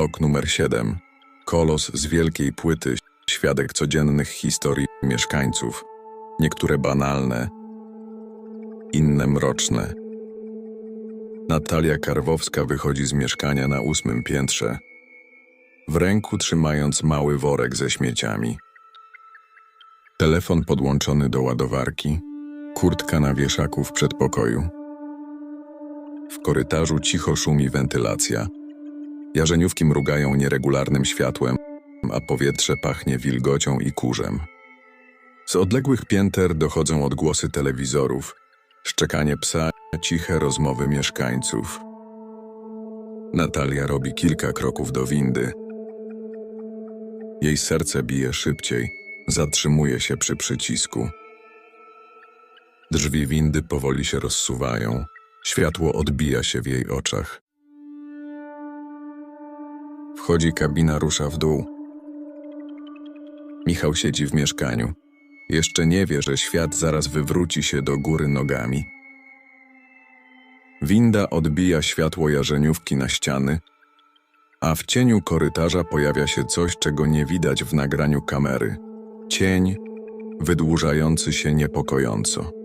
Blok numer 7. Kolos z wielkiej płyty, świadek codziennych historii mieszkańców. Niektóre banalne, inne mroczne. Natalia Karwowska wychodzi z mieszkania na ósmym piętrze, w ręku trzymając mały worek ze śmieciami. Telefon podłączony do ładowarki, kurtka na wieszaku w przedpokoju. W korytarzu cicho szumi wentylacja. Jarzeniówki mrugają nieregularnym światłem, a powietrze pachnie wilgocią i kurzem. Z odległych pięter dochodzą odgłosy telewizorów, szczekanie psa, ciche rozmowy mieszkańców. Natalia robi kilka kroków do windy. Jej serce bije szybciej, zatrzymuje się przy przycisku. Drzwi windy powoli się rozsuwają, światło odbija się w jej oczach. Wchodzi kabina, rusza w dół. Michał siedzi w mieszkaniu. Jeszcze nie wie, że świat zaraz wywróci się do góry nogami. Winda odbija światło jarzeniówki na ściany, a w cieniu korytarza pojawia się coś, czego nie widać w nagraniu kamery. Cień wydłużający się niepokojąco.